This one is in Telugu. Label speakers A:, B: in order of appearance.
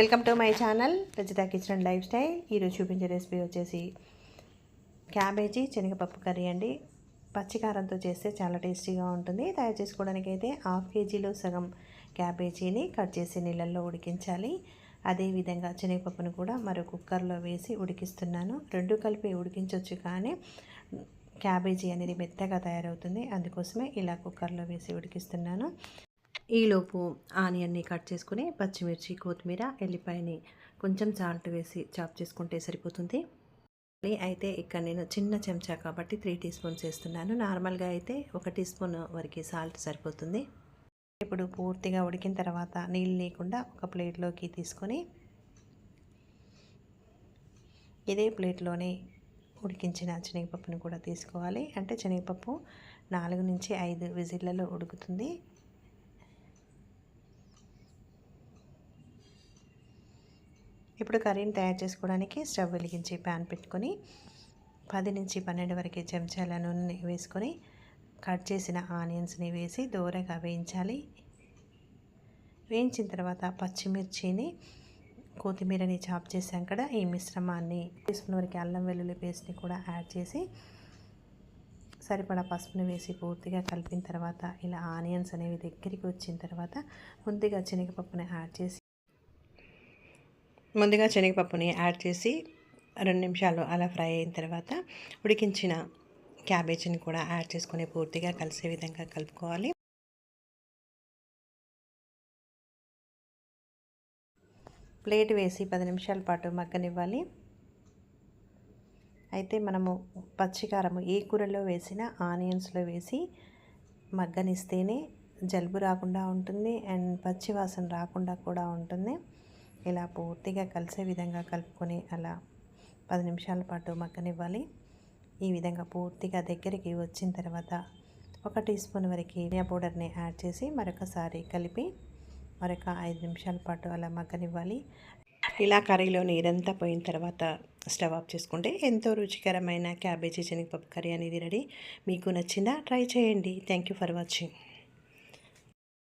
A: Welcome to my channel Rajitha kitchen lifestyle ఈరోజు చూపించే రెసిపీ వచ్చేసి క్యాబేజీ శనగపప్పు కర్రీ అండి. పచ్చికారంతో చేస్తే చాలా టేస్టీగా ఉంటుంది. తయారు చేసుకోవడానికి అయితే హాఫ్ కేజీలో సగం క్యాబేజీని కట్ చేసి నీళ్ళల్లో ఉడికించాలి. అదేవిధంగా శనగపప్పును కూడా మరో కుక్కర్లో వేసి ఉడికిస్తున్నాను. రెండు కలిపి ఉడికించవచ్చు కానీ క్యాబేజీ అనేది మెత్తగా తయారవుతుంది. అందుకోసమే ఇలా కుక్కర్లో వేసి ఉడికిస్తున్నాను. ఈలోపు ఆనియన్ని కట్ చేసుకుని పచ్చిమిర్చి కొత్తిమీర ఎల్లిపాయని కొంచెం సాల్ట్ వేసి చాప్ చేసుకుంటే సరిపోతుంది. అయితే ఇక్కడ నేను చిన్న చెంచా కాబట్టి త్రీ టీ స్పూన్స్ వేస్తున్నాను. నార్మల్గా అయితే ఒక టీ స్పూన్ వరకు సాల్ట్ సరిపోతుంది. ఇప్పుడు పూర్తిగా ఉడికిన తర్వాత నీళ్ళు లేకుండా ఒక ప్లేట్లోకి తీసుకొని ఇదే ప్లేట్లోనే ఉడికించిన శనగపప్పుని కూడా తీసుకోవాలి. అంటే శనగపప్పు నాలుగు నుంచి ఐదు విజిల్లలో ఉడుకుతుంది. ఇప్పుడు కర్రీని తయారు చేసుకోవడానికి స్టవ్ వెలిగించి ప్యాన్ పెట్టుకొని పది నుంచి పన్నెండు వరకు చెంచాల నూనె వేసుకొని కట్ చేసిన ఆనియన్స్ని వేసి దూరగా వేయించాలి. వేయించిన తర్వాత పచ్చిమిర్చిని కొత్తిమీరని చాప్ చేసాం కదా ఈ మిశ్రమాన్ని తీసుకున్న వరకు అల్లం వెల్లుల్లి పేస్ట్ని కూడా యాడ్ చేసి సరిపడా పసుపుని వేసి పూర్తిగా కలిపిన తర్వాత ఇలా ఆనియన్స్ అనేవి దగ్గరికి వచ్చిన తర్వాత ముందుగా శనగపప్పుని యాడ్ చేసి ముందుగా శనగపప్పుని యాడ్ చేసి రెండు నిమిషాలు అలా ఫ్రై అయిన తర్వాత ఉడికించిన క్యాబేజీని కూడా యాడ్ చేసుకుని పూర్తిగా కలిసే విధంగా కలుపుకోవాలి. ప్లేట్ వేసి పది నిమిషాల పాటు మగ్గనివ్వాలి. అయితే మనము పచ్చికారము ఏ కూరలో వేసినా ఆనియన్స్లో వేసి మగ్గనిస్తేనే జలుబు రాకుండా ఉంటుంది అండ్ పచ్చి వాసన రాకుండా కూడా ఉంటుంది. ఇలా పూర్తిగా కలిసే విధంగా కలుపుకొని అలా పది నిమిషాల పాటు మగ్గనివ్వాలి. ఈ విధంగా పూర్తిగా దగ్గరికి వచ్చిన తర్వాత ఒక టీ స్పూన్ వరకు ధనియా పౌడర్ని యాడ్ చేసి మరొకసారి కలిపి మరొక ఐదు నిమిషాల పాటు అలా మగ్గనివ్వాలి. ఇలా కర్రీలో నీరంతా పోయిన తర్వాత స్టవ్ ఆఫ్ చేసుకుంటే ఎంతో రుచికరమైన క్యాబేజీ శనగపప్పు కర్రీ అనేది రెడీ. మీకు నచ్చిందా? ట్రై చేయండి. Thank you for watching.